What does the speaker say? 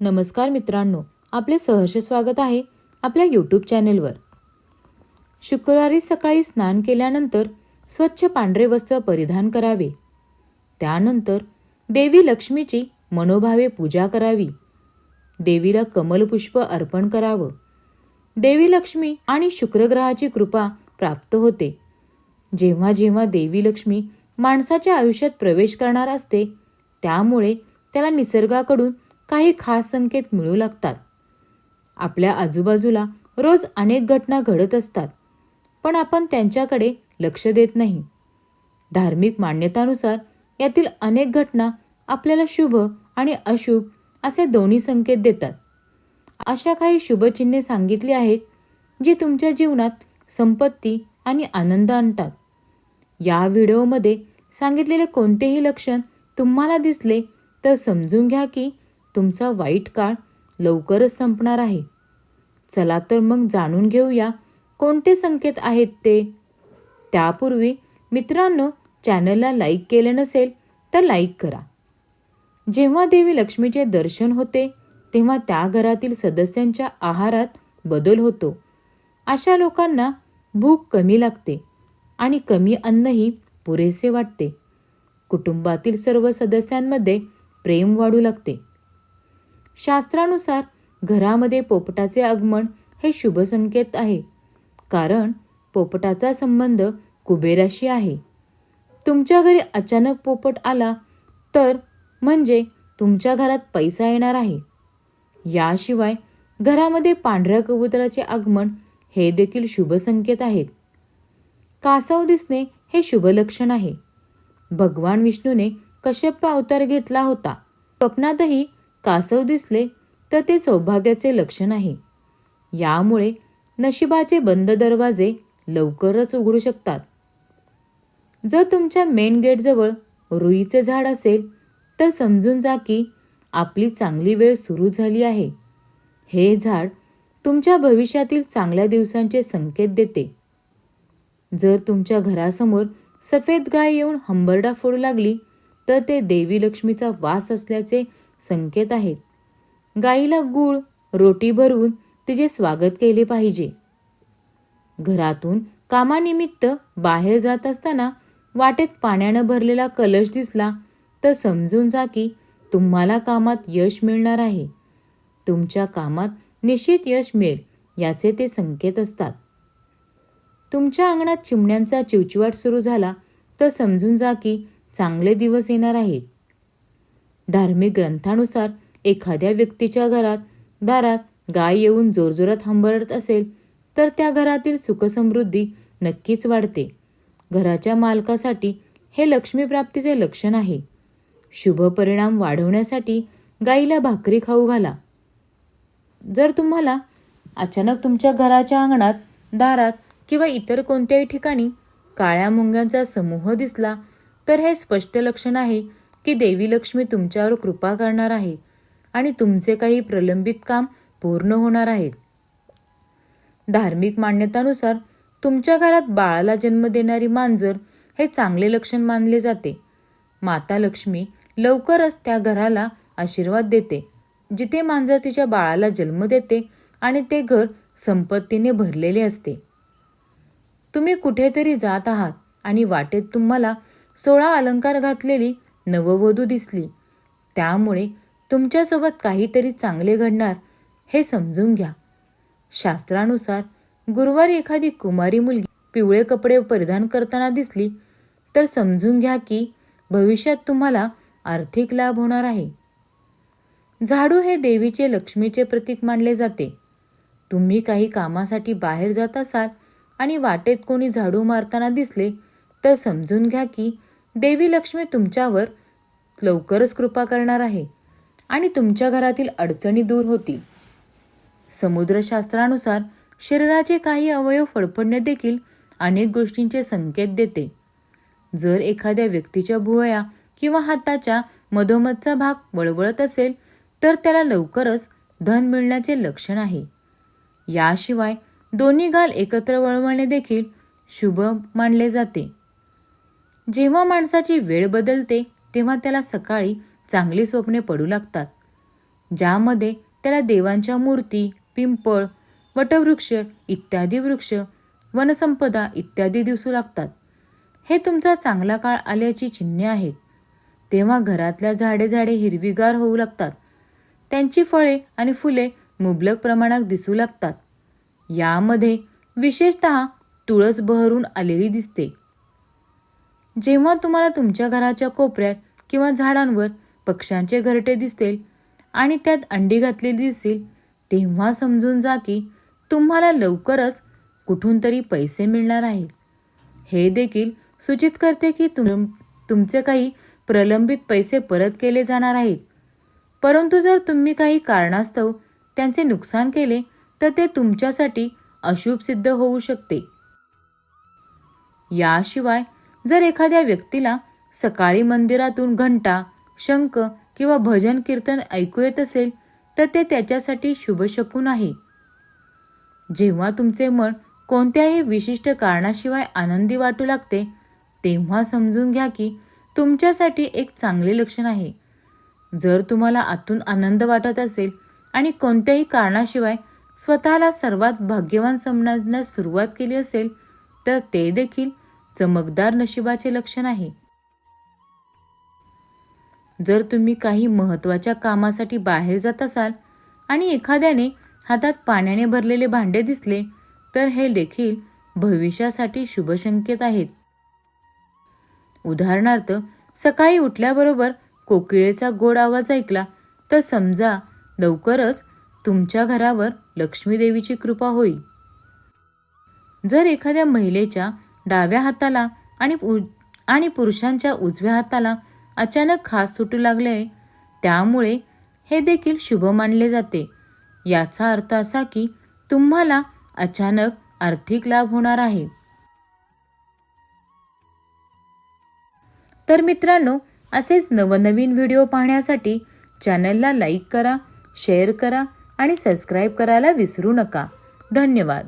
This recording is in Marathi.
नमस्कार मित्रांनो आपले सहर्ष स्वागत आहे आपल्या यूट्यूब चॅनेलवर शुक्रवारी सकाळी स्नान केल्यानंतर स्वच्छ पांढरे वस्त्र परिधान करावे. त्यानंतर देवी लक्ष्मीची मनोभावे पूजा करावी. देवीला कमलपुष्प अर्पण करावं. देवी लक्ष्मी आणि शुक्रग्रहाची कृपा प्राप्त होते. जेव्हा जेव्हा देवी लक्ष्मी माणसाच्या आयुष्यात प्रवेश करणार असते त्यामुळे त्याला निसर्गाकडून काही खास संकेत मिळू लागतात. आपल्या आजूबाजूला रोज अनेक घटना घडत असतात पण आपण त्यांच्याकडे लक्ष देत नाही. धार्मिक मान्यतानुसार यातील अनेक घटना आपल्याला शुभ आणि अशुभ असे दोन्ही संकेत देतात. अशा काही शुभचिन्हे सांगितली आहेत जी तुमच्या जीवनात संपत्ती आणि आनंद आणतात. या व्हिडिओमध्ये सांगितलेले कोणतेही लक्षण तुम्हाला दिसले तर समजून घ्या की तुमचा वाईट काळ लवकरच संपणार आहे. चला तर मग जाणून घेऊया कोणते संकेत आहेत ते. त्यापूर्वी मित्रांनो चॅनलला लाईक केले नसेल तर लाईक करा. जेव्हा देवी लक्ष्मीचे दर्शन होते तेव्हा त्या घरातील सदस्यांच्या आहारात बदल होतो. अशा लोकांना भूक कमी लागते आणि कमी अन्नही पुरेसे वाटते. कुटुंबातील सर्व सदस्यांमध्ये प्रेम वाढू लागते. शास्त्रानुसार घरामध्ये पोपटाचे आगमन हे शुभ संकेत आहे. कारण पोपटाचा संबंध कुबेराशी आहे. तुमच्या घरी अचानक पोपट आला तर म्हणजे तुमच्या घरात पैसा येणार आहे. याशिवाय घरामध्ये पांढऱ्या कबुतराचे आगमन हे देखील शुभ संकेत आहेत कासव दिसणे हे शुभ लक्षण आहे. भगवान विष्णूने कश्यप अवतार घेतला होता. स्वप्नातही कासव दिसले तर ते सौभाग्याचे लक्षण आहे. यामुळे नशिबाचे बंद दरवाजे लवकरच उघडू शकतात. जर तुमच्या मेन गेटजवळ रुईचे झाड असेल तर समजून जा की आपली चांगली वेळ सुरू झाली आहे. हे झाड तुमच्या भविष्यातील चांगल्या दिवसांचे संकेत देते. जर तुमच्या घरासमोर सफेद गाय येऊन हंबरडा फोडू लागली तर ते देवी लक्ष्मीचा वास असल्याचे संकेत आहेत. गाईला गूळ रोटी भरून तिचे स्वागत केले पाहिजे. घरातून कामानिमित्त बाहेर जात असताना वाटेत पाण्यानं भरलेला कलश दिसला तर समजून जा की तुम्हाला कामात यश मिळणार आहे. तुमच्या कामात निश्चित यश मिळेल याचे ते संकेत असतात. तुमच्या अंगणात चिमण्यांचा चिवचिवाट सुरू झाला तर समजून जा की चांगले दिवस येणार आहेत. धार्मिक ग्रंथानुसार एखाद्या व्यक्तीच्या घरात दारात गाय येऊन जोरजोरात हंबरत असेल तर त्या घरातील सुखसमृद्धी नक्कीच वाढते. घराच्या मालकासाठी हे लक्ष्मीप्राप्तीचे लक्षण आहे. शुभ परिणाम वाढवण्यासाठी गाईला भाकरी खाऊ घाला. जर तुम्हाला अचानक तुमच्या घराच्या अंगणात दारात किंवा इतर कोणत्याही ठिकाणी काळ्या मुंग्यांचा समूह दिसला तर हे स्पष्ट लक्षण आहे की देवी लक्ष्मी तुमच्यावर कृपा करणार आहे आणि तुमचे काही प्रलंबित काम पूर्ण होणार आहे. धार्मिक मान्यतानुसार तुमच्या घरात बाळाला जन्म देणारी मांजर हे चांगले लक्षण मानले जाते. माता लक्ष्मी लवकरच त्या घराला आशीर्वाद देते जिथे मांजर तिच्या बाळाला जन्म देते आणि ते घर संपत्तीने भरलेले असते. तुम्ही कुठेतरी जात आहात आणि वाटेत तुम्हाला सोळा अलंकार घातलेली नववधू दिसली. त्यामुळे तुमच्यासोबत काहीतरी चांगले घडणार हे समजून घ्या. शास्त्रानुसार गुरुवारी एखादी कुमारी मुलगी पिवळे कपडे परिधान करताना दिसली तर समजून घ्या की भविष्यात तुम्हाला आर्थिक लाभ होणार आहे. झाडू हे देवीचे लक्ष्मीचे प्रतीक मानले जाते. तुम्ही काही कामासाठी बाहेर जात असाल आणि वाटेत कोणी झाडू मारताना दिसले तर समजून घ्या की देवी लक्ष्मी तुमच्यावर लवकरच कृपा करणार आहे आणि तुमच्या घरातील अडचणी दूर होतील. समुद्रशास्त्रानुसार शरीराचे काही अवयव फडफडणे देखील अनेक गोष्टींचे संकेत देते. जर एखाद्या व्यक्तीच्या भुवया किंवा हाताच्या मधोमधचा भाग वळवळत असेल तर त्याला लवकरच धन मिळण्याचे लक्षण आहे. याशिवाय दोन्ही गाल एकत्र वळवणे देखील शुभ मानले जाते. जेव्हा माणसाची वेळ बदलते तेव्हा त्याला सकाळी चांगली स्वप्ने पडू लागतात. ज्यामध्ये त्याला देवांच्या मूर्ती पिंपळ वटवृक्ष इत्यादी वृक्ष वनसंपदा इत्यादी दिसू लागतात. हे तुमचा चांगला काळ आल्याची चिन्हे आहेत. तेव्हा घरातल्या झाडे झाडे हिरवीगार होऊ लागतात. त्यांची फळे आणि फुले मुबलक प्रमाणात दिसू लागतात. यामध्ये विशेषत तुळस बहरून आलेली दिसते. जेव्हा तुम्हाला तुमच्या घराच्या कोपऱ्यात किंवा झाडांवर पक्ष्यांचे घरटे दिसतील आणि त्यात अंडी घातलेली दिसतील तेव्हा समजून जा की तुम्हाला लवकरच कुठून तरी पैसे मिळणार आहेत हे देखील सूचित करते की तुम तुमचे काही प्रलंबित पैसे परत केले जाणार आहेत. परंतु जर तुम्ही काही कारणास्तव त्यांचे नुकसान केले तर ते तुमच्यासाठी अशुभ सिद्ध होऊ शकते. याशिवाय जर एखाद्या व्यक्तीला सकाळी मंदिरातून घंटा शंख किंवा भजन कीर्तन ऐकू येत असेल तर ते त्याच्यासाठी शुभ शकून आहे. जेव्हा तुमचे मन कोणत्याही विशिष्ट कारणाशिवाय आनंदी वाटू लागते तेव्हा समजून घ्या की तुमच्यासाठी एक चांगले लक्षण आहे. जर तुम्हाला आतून आनंद वाटत असेल आणि कोणत्याही कारणाशिवाय स्वतःला सर्वात भाग्यवान समजण्यास सुरुवात केली असेल तर ते देखील चमकदार नशिबाचे लक्षण आहे. जर तुम्ही काही महत्त्वाच्या कामासाठी बाहेर जात असाल आणि एखाद्याने हातात पाण्याने भरलेले भांडे दिसले तर हे देखील भविष्यासाठी शुभसंकेत आहेत. उदाहरणार्थ सकाळी उठल्याबरोबर कोकिळेचा गोड आवाज ऐकला तर समजा लवकरच तुमच्या घरावर लक्ष्मी देवीची कृपा होईल. जर एखाद्या महिलेच्या डाव्या हाताला आणि पु- आणि पुरुषांच्या उजव्या हाताला अचानक खास सुटू लागले. त्यामुळे हे देखील शुभ मानले जाते. याचा अर्थ असा की तुम्हाला अचानक आर्थिक लाभ होणार आहे. तर मित्रांनो असेच नवनवीन व्हिडिओ पाहण्यासाठी चॅनलला लाईक करा शेअर करा आणि सबस्क्राईब करायला विसरू नका. धन्यवाद.